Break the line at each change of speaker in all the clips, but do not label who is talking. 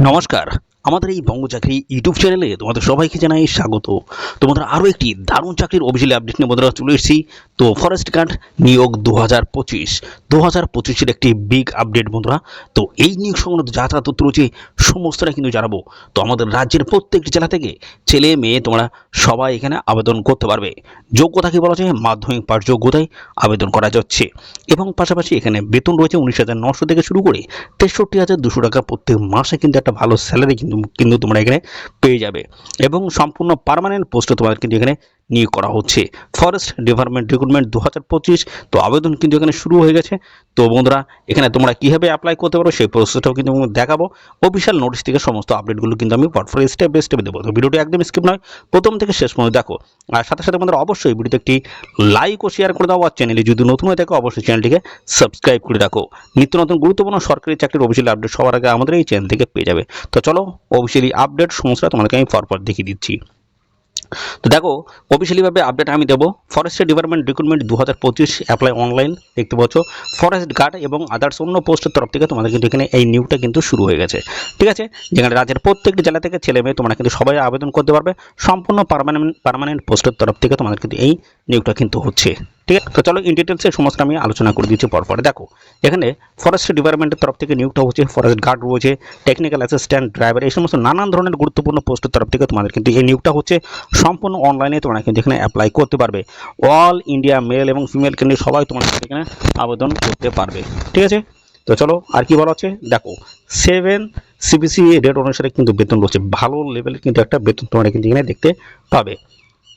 নমস্কার। আমাদের এই বঙ্গ চাকরি ইউটিউব চ্যানেলে তোমাদের সবাইকে জানাই স্বাগত। তোমাদের আরও একটি দারুণ চাকরির অফিসিয়াল আপডেট নিয়ে বন্ধুরা চলে এসেছি। তো ফরেস্ট গার্ড নিয়োগ দু হাজার পঁচিশ। দু হাজার পঁচিশের একটি বিগ আপডেট বন্ধুরা। তো এই নিয়োগ সংক্রান্ত যা যা তথ্য রয়েছে, সমস্তটা কিন্তু জানাব। তো আমাদের রাজ্যের প্রত্যেকটি জেলা থেকে ছেলে, মেয়ে তোমরা সবাই এখানে আবেদন করতে পারবে। যোগ্যতা কি বলা যায় মাধ্যমিক পাঠ যোগ্যতায় আবেদন করা যাচ্ছে। এবং পাশাপাশি এখানে বেতন রয়েছে উনিশ হাজার নশো থেকে শুরু করে তেষট্টি হাজার দুশো টাকা প্রত্যেক মাসে কিন্তু একটা ভালো স্যালারি কিন্তু কিন্তু তোমরা এখানে পেয়ে যাবে। এবং সম্পূর্ণ পারমানেন্ট পোস্টও তোমাদের কিন্তু এখানে নিয়োগ করা হচ্ছে। ফরেস্ট ডিপার্টমেন্ট রিক্রুটমেন্ট দু হাজার পঁচিশ, তো আবেদন কিন্তু এখানে শুরু হয়ে গেছে। তো বন্ধুরা, এখানে তোমরা কীভাবে অ্যাপ্লাই করতে পারো সেই প্রসেসটাও কিন্তু দেখাবো। অফিসিয়াল নোটিশ থেকে সমস্ত আপডেটগুলো কিন্তু আমি পটফোর স্টেপ বাই স্টেপে দেবো। তো ভিডিওটি একদম স্কিপ নয়, প্রথম থেকে শেষ পর্যন্ত দেখো। আর সাথে সাথে বন্ধুরা, অবশ্যই ভিডিওতে একটি লাইক ও শেয়ার করে দাও, আর চ্যানেলে যদি নতুন হয়ে থাকো, অবশ্যই চ্যানেলটিকে সাবস্ক্রাইব করে রাখো। নিত্য নতুন গুরুত্বপূর্ণ সরকারি চাকরির অফিসিয়াল আপডেট সবার আগে আমাদের এই চ্যানেল থেকে পেয়ে যাবে। তো চলো অফিসিয়ালি আপডেট সমস্যা তোমাদেরকে আমি পরপর দেখিয়ে দিচ্ছি। তো দেখো অফিসিয়ালিভাবে আপডেট আমি দেবো। ফরেস্টের ডিপার্টমেন্ট রিক্রুটমেন্ট দু হাজার পঁচিশ অ্যাপ্লাই অনলাইন দেখতে পাচ্ছ। ফরেস্ট গার্ড এবং আদার্স অন্য পোস্টের তরফ থেকে তোমাদের কিন্তু এখানে এই নিউটা কিন্তু শুরু হয়ে গেছে। ঠিক আছে? যেখানে রাজ্যের প্রত্যেকটি জেলা থেকে ছেলে মেয়ে তোমরা কিন্তু সবাই আবেদন করতে পারবে। সম্পূর্ণ পারমানেন্ট পার্মানেন্ট পোস্টের তরফ থেকে তোমাদের কিন্তু এই নিয়োগটা কিন্তু হচ্ছে। ঠিক আছে তো চলো ইন ডিটেলসে সমস্ত আমি আলোচনা করে দিচ্ছি পরপরে। দেখো, এখানে ফরেস্ট ডিপার্টমেন্টের তরফ থেকে নিয়োগটা হচ্ছে ফরেস্ট গার্ড রয়েছে টেকনিক্যাল অ্যাসিস্ট্যান্ট ড্রাইভার এই সমস্ত নানান ধরনের গুরুত্বপূর্ণ পোস্টের তরফ থেকে তোমাদের কিন্তু এই নিয়োগটা হচ্ছে সম্পূর্ণ অনলাইনে তোমরা কিন্তু এখানে অ্যাপ্লাই করতে পারবে। অল ইন্ডিয়া মেল এবং ফিমেল ক্যান্ডিডেট সবাই তোমাদের এখানে আবেদন করতে পারবে। ঠিক আছে? তো চলো, আর কি বলা হচ্ছে? দেখো সেভেন সিবিসি রেট অনুসারে কিন্তু বেতন রয়েছে। ভালো লেভেলের কিন্তু একটা বেতন তোমরা কিন্তু এখানে দেখতে পাবে।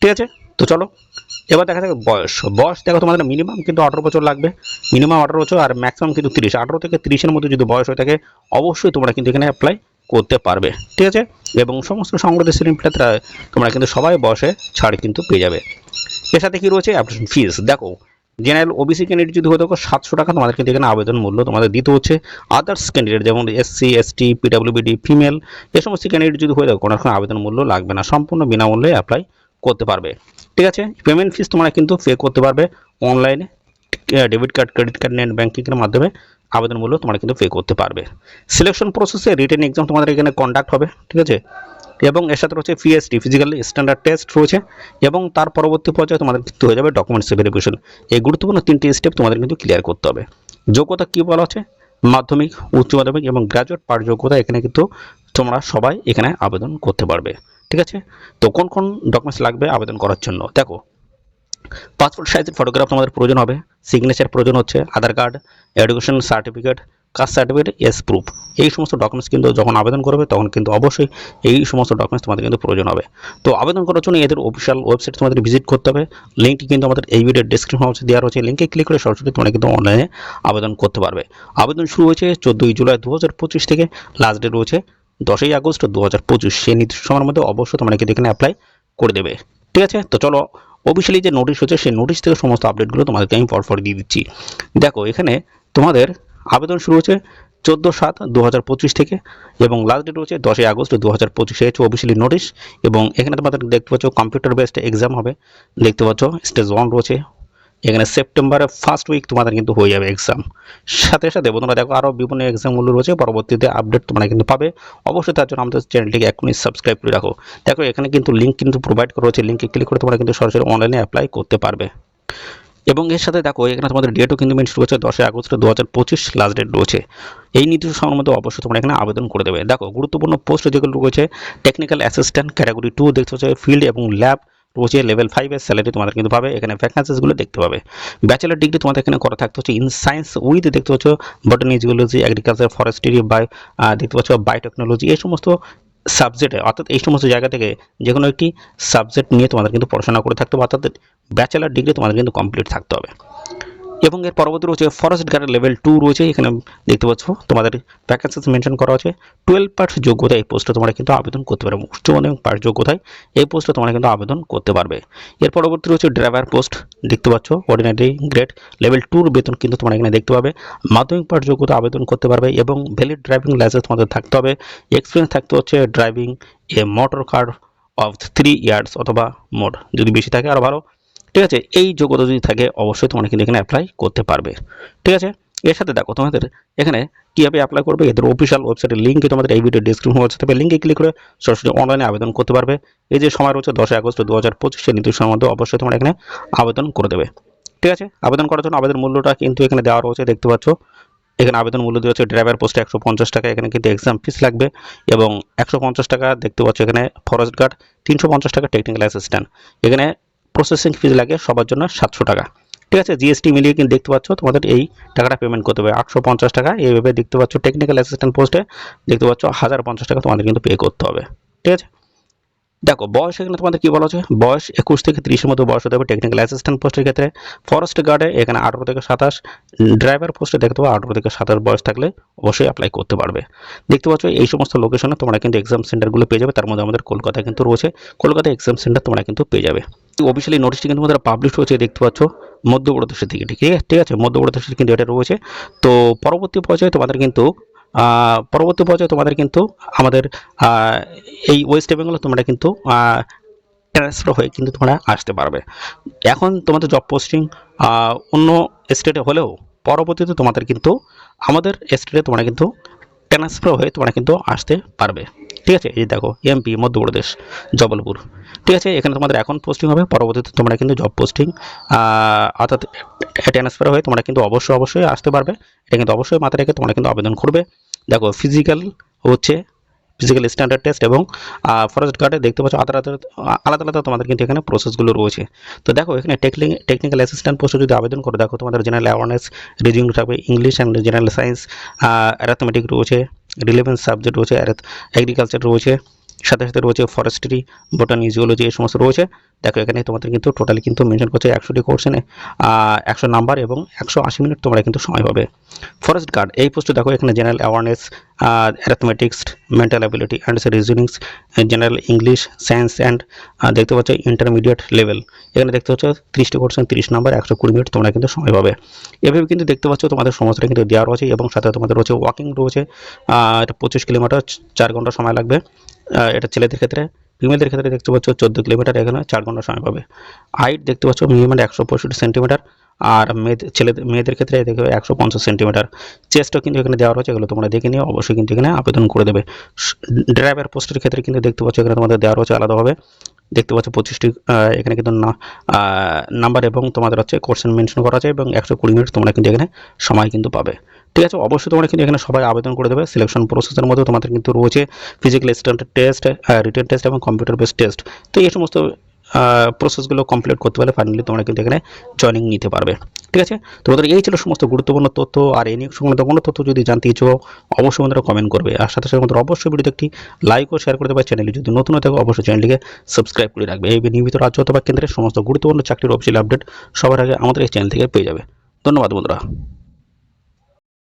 ঠিক আছে? তো চলো এবার দেখা যাবে বয়স। বয়স দেখো তোমাদের মিনিমাম কিন্তু আঠারো বছর লাগবে। মিনিমাম আঠারো বছর আর ম্যাক্সিমাম কিন্তু তিরিশ। আঠারো থেকে তিরিশের মধ্যে যদি বয়স হয়ে থাকে, অবশ্যই তোমরা কিন্তু এখানে অ্যাপ্লাই করতে পারবে। ঠিক আছে? এবং সমস্ত সংগ্রহ শ্রেণীটা তোমরা কিন্তু সবাই বয়সে ছাড় কিন্তু পেয়ে যাবে। এর সাথে কি রয়েছে? অ্যাপ্লিকেশন ফিস দেখো জেনারেল ওবিসি ক্যান্ডিডেট যদি হয়ে থাকো, সাতশো টাকা তোমাদের কিন্তু এখানে আবেদন মূল্য তোমাদের দিতে হচ্ছে। আদার্স ক্যান্ডিডেট যেমন এসসি এসটি পিডাব্লিউবিডি ফিমেল এ সমস্ত ক্যান্ডিডেট যদি হয়ে থাকো, কোনো আবেদন মূল্য লাগবে না। সম্পূর্ণ বিনামূল্যে অ্যাপ্লাই করতে পারবে। ঠিক আছে? পেমেন্ট ফিস তোমরা কিন্তু পে করতে পারবে অনলাইনে debit card credit card net ব্যাঙ্কিংয়ের মাধ্যমে আবেদন মূল্য তোমরা কিন্তু পে করতে পারবে। সিলেকশন প্রসেসে রিটেন এক্সাম তোমাদের এখানে কন্ডাক্ট হবে, ঠিক আছে? এবং এর সাথে রয়েছে পিএসটি ফিজিক্যাল স্ট্যান্ডার্ড টেস্ট রয়েছে এবং তার পরবর্তী পর্যায়ে তোমাদের কিন্তু হয়ে যাবে ডকুমেন্টস ভেরিফিকেশন এই গুরুত্বপূর্ণ তিনটি স্টেপ তোমাদের কিন্তু ক্লিয়ার করতে হবে। যোগ্যতা কী বলা হচ্ছে? মাধ্যমিক, উচ্চ মাধ্যমিক এবং গ্র্যাজুয়েট পার যোগ্যতা এখানে কিন্তু তোমরা সবাই এখানে আবেদন করতে পারবে। ঠিক আছে? তো কোন কোন ডকুমেন্টস লাগবে আবেদন করার জন্য? দেখো পাসপোর্ট সাইজের ফটোগ্রাফ তোমাদের প্রয়োজন হবে সিগনেচার প্রয়োজন হচ্ছে Aadhaar card education certificate caste certificate as proof এই সমস্ত ডকুমেন্টস কিন্তু যখন আবেদন করবে, তখন কিন্তু অবশ্যই এই সমস্ত ডকুমেন্টস তোমাদের কিন্তু প্রয়োজন হবে। তো আবেদন করার জন্য এদের অফিসিয়াল ওয়েবসাইট তোমাদের ভিজিট করতে হবে। লিঙ্কটি কিন্তু আমাদের এই ভিডিওর ডিসক্রিপশন বক্সে দেওয়া রয়েছে। লিঙ্কে ক্লিক করে সরাসরি তোমরা কিন্তু অনলাইনে আবেদন করতে পারবে। আবেদন শুরু হয়েছে চোদ্দোই জুলাই দু হাজার পঁচিশ থেকে লাস্ট ডেট রয়েছে দশই আগস্ট দু হাজার পঁচিশ, সেই নির্দিষ্ট সময়ের মধ্যে অবশ্যই তোমরা কিন্তু এখানে অ্যাপ্লাই করে দেবে। ঠিক আছে? তো চলো অফিসিয়ালি যে নোটিশ হচ্ছে, সেই নোটিশ থেকে সমস্ত আপডেটগুলো তোমাদেরকে আমি পরপর দিয়ে দিচ্ছি। দেখো, এখানে তোমাদের আবেদন শুরু হচ্ছে চোদ্দ সাত দু থেকে এবং লাস্ট ডেট হচ্ছে দশই আগস্ট দু হাজার পঁচিশে হচ্ছে অফিসিয়ালি নোটিশ এবং এখানে তোমাদের দেখতে পাচ্ছ কম্পিউটার বেসড এক্সাম হবে। দেখতে পাচ্ছ স্টেজ ওয়ান রয়েছে এখানে সেপ্টেম্বরের ফার্স্ট উইক তোমাদের কিন্তু হয়ে যাবে এক্সাম সাথে সাথে বন্ধুরা দেখো আরও বিভিন্ন এক্সামগুলো রয়েছে, পরবর্তীতে আপডেট তোমরা কিন্তু পাবে। অবশ্যই তার জন্য আমাদের চ্যানেলটিকে এখনই সাবস্ক্রাইব করে রাখো। দেখো, এখানে কিন্তু লিঙ্ক কিন্তু প্রোভাইড করা হচ্ছে লিঙ্কে ক্লিক করে তোমরা কিন্তু সরাসরি অনলাইনে অ্যাপ্লাই করতে পারবে। এবং এর সাথে দেখো, এখানে তোমাদের ডেটও কিন্তু মেনশন রয়েছে দশই আগস্ট দু হাজার পঁচিশ লাস্ট ডেট রয়েছে। এই সময়ের মধ্যে অবশ্যই তোমরা এখানে আবেদন করে দেবে। দেখো, গুরুত্বপূর্ণ পোস্ট যেগুলো রয়েছে টেকনিক্যাল অ্যাসিস্ট্যান্ট ক্যাটাগরি টু দেখতে হচ্ছে ফিল্ড এবং ল্যাব রয়েছে লেভেল ফাইভের স্যালারি তোমাদের কিন্তু পাবে, এখানে ভ্যাকান্সিসগুলো দেখতে পাবে। ব্যাচেলার ডিগ্রি তোমাদের এখানে করা থাকতে হচ্ছে ইন সায়েন্স উইথ দেখতে পাচ্ছ botany geology agriculture forestry by দেখতে পাচ্ছ বায়োটেকনোলজি এই সমস্ত সাবজেক্টে অর্থাৎ এই সমস্ত জায়গা থেকে যে কোনো একটি সাবজেক্ট নিয়ে তোমাদের কিন্তু পড়াশোনা করে থাকতে হবে, অর্থাৎ ব্যাচেলার ডিগ্রি তোমাদের কিন্তু কমপ্লিট থাকতে হবে। এবং এর পরবর্তী রয়েছে ফরেস্ট গার্ডের লেভেল টু রয়েছে, এখানে দেখতে পাচ্ছ, তোমাদের ভ্যাকেন্সিস মেনশন করা আছে। টুয়েলভ পার্টস যোগ্যতা এই পোস্টে তোমরা কিন্তু আবেদন করতে পারবে, উচ্চ মাধ্যমিক পার্ট যোগ্যতায় এই পোস্টে তোমরা কিন্তু আবেদন করতে পারবে। এর পরবর্তী রয়েছে ড্রাইভার পোস্ট দেখতে পাচ্ছ অর্ডিনারি গ্রেড লেভেল টুর বেতন কিন্তু তোমরা এখানে দেখতে পাবে। মাধ্যমিক পার্ট যোগ্যতা আবেদন করতে পারবে এবং ভ্যালিড ড্রাইভিং লাইসেন্স তোমাদের থাকতে হবে। এক্সপিরিয়েন্স থাকতে হচ্ছে driving a motor car of three years অথবা মোড যদি বেশি থাকে আরও ভালো। ঠিক আছে? এই যোগ্যতা যদি থাকে, অবশ্যই তোমরা কিন্তু এখানে অ্যাপ্লাই করতে পারবে। ঠিক আছে? এর সাথে দেখো, তোমাদের এখানে কীভাবে অ্যাপ্লাই করবে? এদের অফিসিয়াল ওয়েবসাইটের লিঙ্কে তোমাদের এই ভিডিও ডিসক্রিপশন হচ্ছে তবে লিঙ্কে ক্লিক করে সরাসরি অনলাইনে আবেদন করতে পারবে। এই যে সময় রয়েছে দশই আগস্ট দু হাজার পঁচিশের নির্দিষ্ট মধ্যে অবশ্যই তোমরা এখানে আবেদন করে দেবে। ঠিক আছে? আবেদন করার জন্য আবেদন মূল্যটা কিন্তু এখানে দেওয়া রয়েছে, দেখতে পাচ্ছ। এখানে আবেদন মূল্য দেওয়া হচ্ছে ড্রাইভার পোস্টে একশো পঞ্চাশ টাকা, এখানে কিন্তু এক্সাম ফিস লাগবে এবং একশো পঞ্চাশ টাকা, দেখতে পাচ্ছ এখানে ফরেস্ট গার্ড তিনশো পঞ্চাশ টাকা টেকনিক্যাল অ্যাসিস্ট্যান্ট এখানে প্রসেসিং ফিজ লাগে সবার জন্য সাতশো টাকা। ঠিক আছে? জিএসটি মিলিয়ে কিন্তু দেখতে পাচ্ছ তোমাদের এই টাকাটা পেমেন্ট করতে হবে। আটশো পঞ্চাশ টাকা, এইভাবে দেখতে পাচ্ছ টেকনিক্যাল অ্যাসিস্ট্যান্ট পোস্টে দেখতে পাচ্ছ হাজার পঞ্চাশ টাকা তোমাদের কিন্তু পে করতে হবে। ঠিক আছে? দেখো, বয়স এখানে তোমাদের কি বলা হচ্ছে? বয়স একুশ থেকে ত্রিশের মধ্যে বয়স হতে হবে টেকনিক্যাল অ্যাসিস্ট্যান্ট পোস্টের ক্ষেত্রে। ফরেস্ট গার্ডে এখানে আঠারো থেকে সাতাশ ড্রাইভার পোস্টে দেখতে পাবো আঠারো থেকে সাতাশ বয়স থাকলে অবশ্যই অ্যাপ্লাই করতে পারবে। দেখতে পাচ্ছ, এই সমস্ত লোকেশনে তোমরা কিন্তু এক্সাম সেন্টারগুলো পেয়ে যাবে, তার মধ্যে আমাদের কলকাতায় কিন্তু রয়েছে। কলকাতা এক্সাম সেন্টার তোমরা কিন্তু পেয়ে যাবে। অফিসিয়ালি নোটিশটি কিন্তু আমাদের পাবলিশ হয়েছে, দেখতে পাচ্ছ, মধ্যপ্রদেশের দিকে, ঠিক আছে? ঠিক আছে, মধ্যপ্রদেশের কিন্তু এটা রয়েছে। তো পরবর্তী পর্যায়ে তোমাদের কিন্তু পরবর্তী পর্যায়ে তোমাদের কিন্তু আমাদের এই ওয়েস্ট বেঙ্গলে তোমরা কিন্তু ট্রান্সফার হয়ে কিন্তু তোমরা আসতে পারবে। এখন তোমাদের জব পোস্টিং অন্য স্টেটে হলেও পরবর্তীতে তোমাদের কিন্তু, আমাদের স্টেটে তোমরা কিন্তু ট্রান্সফার হয়ে তোমরা কিন্তু আসতে পারবে। ঠিক আছে? এই দেখো এমপি মধ্যপ্রদেশ জবলপুর। ঠিক আছে? এখানে তোমাদের এখন পোস্টিং হবে, পরবর্তীতে তোমরা কিন্তু জব পোস্টিং অর্থাৎ ট্রান্সফার হয়ে তোমরা কিন্তু অবশ্যই অবশ্যই আসতে পারবে। এটা কিন্তু অবশ্যই মাথায় রেখে তোমরা কিন্তু আবেদন করবে। দেখো ফিজিক্যাল হচ্ছে ফিজিক্যাল স্ট্যান্ডার্ড টেস্ট এবং ফরেস্ট গার্ডে দেখতে পাচ্ছ আলাদা আলাদা আলাদা তোমাদের কিন্তু এখানে প্রসেসগুলো রয়েছে। তো দেখো, এখানে টেকনিক টেকনিক্যাল অ্যাসিস্ট্যান্ট পোস্টে যদি আবেদন করো, দেখো তোমাদের জেনারেল অ্যাওয়ারনেস রিজিং থাকবে English and general science arithmetic রয়েছে রিলেভেন্স সাবজেক্ট রয়েছে অ্যাগ্রিকালচার রয়েছে, সাথে সাথে রয়েছে ফরেস্ট্রি বোটানি জিওলজি এই সমস্ত রয়েছে। দেখো, এখানে তোমাদের কিন্তু টোটালি কিন্তু মেনশন করছে একশোটি কোর্সেনে একশো নাম্বার এবং একশো আশি মিনিট তোমরা কিন্তু সময় পাবে। ফরেস্ট গার্ড এই পোস্টে দেখো, এখানে general awareness arithmetics mental ability and reasonings general English science and দেখতে পাচ্ছ ইন্টারমিডিয়েট লেভেল এখানে দেখতে পাচ্ছ ত্রিশটি কোর্সেন তিরিশ নাম্বার একশো কুড়ি মিনিট তোমরা কিন্তু সময় পাবে। এভাবে কিন্তু দেখতে পাচ্ছ তোমাদের সমস্তটা কিন্তু দেওয়া রয়েছে এবং সাথে তোমাদের রয়েছে ওয়াকিং রয়েছে এটা পঁচিশ কিলোমিটার, চার ঘণ্টা সময় লাগবে। এটা ছেলেদের ক্ষেত্রে ফিমেলদের ক্ষেত্রে দেখতে পাচ্ছ চোদ্দ কিলোমিটার, এখানে চার ঘণ্টা সময় পাবে। হাইট দেখতে পাচ্ছ মিনিমাম একশো পঁয়ষট্টি সেন্টিমিটার আর মেয়েদের ছেলেদের, মেয়েদের ক্ষেত্রে দেখবে একশো পঞ্চাশ সেন্টিমিটার চেস্টও কিন্তু এখানে দেওয়া রয়েছে, এগুলো তোমরা দেখে নিয়ে অবশ্যই কিন্তু এখানে আবেদন করে দেবে। ড্রাইভার পোস্টের ক্ষেত্রে কিন্তু দেখতে পাচ্ছ এখানে তোমাদের দেওয়া রয়েছে আলাদাভাবে। দেখতে পাচ্ছ পঁচিশটি এখানে কিন্তু না নাম্বার এবং তোমাদের হচ্ছে কোর্সেন মেনশন করা আছে এবং একশো কুড়ি মিনিট তোমরা কিন্তু এখানে সময় কিন্তু পাবে। ঠিক আছে, অবশ্যই তোমরা কিন্তু এখানে সবাই আবেদন করে দেবে। সিলেকশন প্রসেসের মধ্যে তোমাদের কিন্তু রয়েছে physical standard test written test এবং কম্পিউটার বেস টেস্ট তো এই সমস্ত প্রসেসগুলো কমপ্লিট করতে পারলে ফাইনালি তোমরা কিন্তু এখানে জয়নিং নিতে পারবে। ঠিক আছে? তোমাদের এই ছিল সমস্ত গুরুত্বপূর্ণ তথ্য, আর এই নিয়ে সংক্রান্ত কোনো তথ্য যদি জানতে ইচ্ছুক, অবশ্যই আমাদের কমেন্ট করবে। আর সাথে সাথে আমাদের অবশ্যই ভিডিওতে একটি লাইক ও শেয়ার করতে পারে। চ্যানেলে যদি নতুন হয়ে থাকো, অবশ্যই চ্যানেলটিকে সাবস্ক্রাইব করে রাখবে। এই নিয়মিত রাজ্য অথবা কেন্দ্রের সমস্ত গুরুত্বপূর্ণ চাকরির অফিসিয়াল আপডেট সবার আগে আমাদের এই চ্যানেল থেকে পেয়ে যাবে। ধন্যবাদ বন্ধুরা।